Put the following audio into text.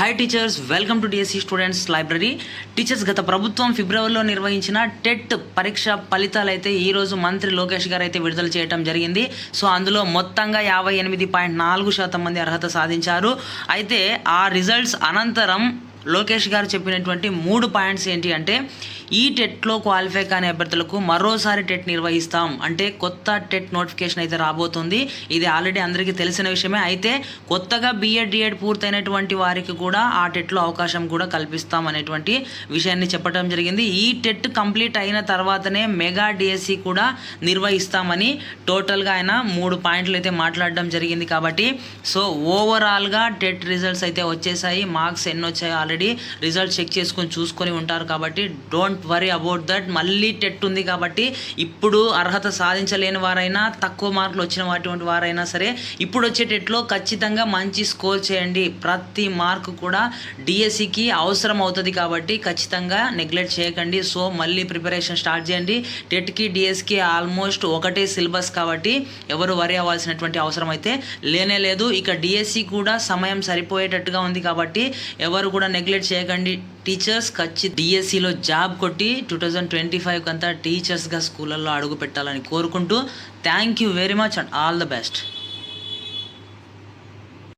Hi teachers welcome to DSC students library teachers గత ప్రభుత్వం ఫిబ్రవరిలో నిర్వహించిన టెట్ పరీక్ష ఫలితాలు అయితే ఈరోజు మంత్రి లోకేష్ గారు అయితే విడుదల చేయడం జరిగింది. సో అందులో మొత్తంగా యాభై ఎనిమిది పాయింట్ నాలుగు శాతం మంది అర్హత సాధించారు. అయితే ఆ రిజల్ట్స్ అనంతరం లోకేష్ గారు చెప్పినటువంటి మూడు పాయింట్స్ ఏంటి అంటే ఈ టెట్లో క్వాలిఫై కాని అభ్యర్థులకు మరోసారి టెట్ నిర్వహిస్తాం. అంటే కొత్త టెట్ నోటిఫికేషన్ అయితే రాబోతుంది. ఇది ఆల్రెడీ అందరికీ తెలిసిన విషయమే. అయితే కొత్తగా బీఎడ్ డిఎడ్ పూర్తయినటువంటి వారికి కూడా ఆ టెట్లో అవకాశం కూడా కల్పిస్తాం అనేటువంటి విషయాన్ని చెప్పడం జరిగింది. ఈ టెట్ కంప్లీట్ అయిన తర్వాతనే మెగా డిఎస్సి కూడా నిర్వహిస్తామని టోటల్గా ఆయన మూడు పాయింట్లు అయితే మాట్లాడడం జరిగింది కాబట్టి సో ఓవరాల్గా టెట్ రిజల్ట్స్ అయితే వచ్చేసాయి. మార్క్స్ ఎన్ని వచ్చాయో ఆల్రెడీ రిజల్ట్ చెక్ చేసుకొని చూసుకొని ఉంటారు కాబట్టి డోంట్ వరీ అబౌట్ దట్. మళ్ళీ టెట్ ఉంది కాబట్టి ఇప్పుడు అర్హత సాధించలేని వారైనా తక్కువ మార్కులు వచ్చిన అటువంటి వారైనా సరే ఇప్పుడు వచ్చే టెట్లో ఖచ్చితంగా మంచి స్కోర్ చేయండి. ప్రతి మార్క్ కూడా డిఎస్సికి అవసరం అవుతుంది కాబట్టి ఖచ్చితంగా నెగ్లెక్ట్ చేయకండి. సో మళ్ళీ ప్రిపరేషన్ స్టార్ట్ చేయండి. టెట్కి డిఎస్కి ఆల్మోస్ట్ ఒకటే సిలబస్ కాబట్టి ఎవరు వరి అవ్వాల్సినటువంటి అవసరం అయితే లేనే లేదు. ఇక డిఎస్సి కూడా సమయం సరిపోయేటట్టుగా ఉంది కాబట్టి ఎవరు కూడా నెగ్లెక్ట్ చేయకండి. టీచర్స్ ఖచ్చి డిఎస్సిలో జాబ్ కొట్టి టూ థౌజండ్ ట్వంటీ ఫైవ్ అంతా టీచర్స్గా స్కూళ్ళల్లో అడుగు పెట్టాలని కోరుకుంటూ thank you very much and all the best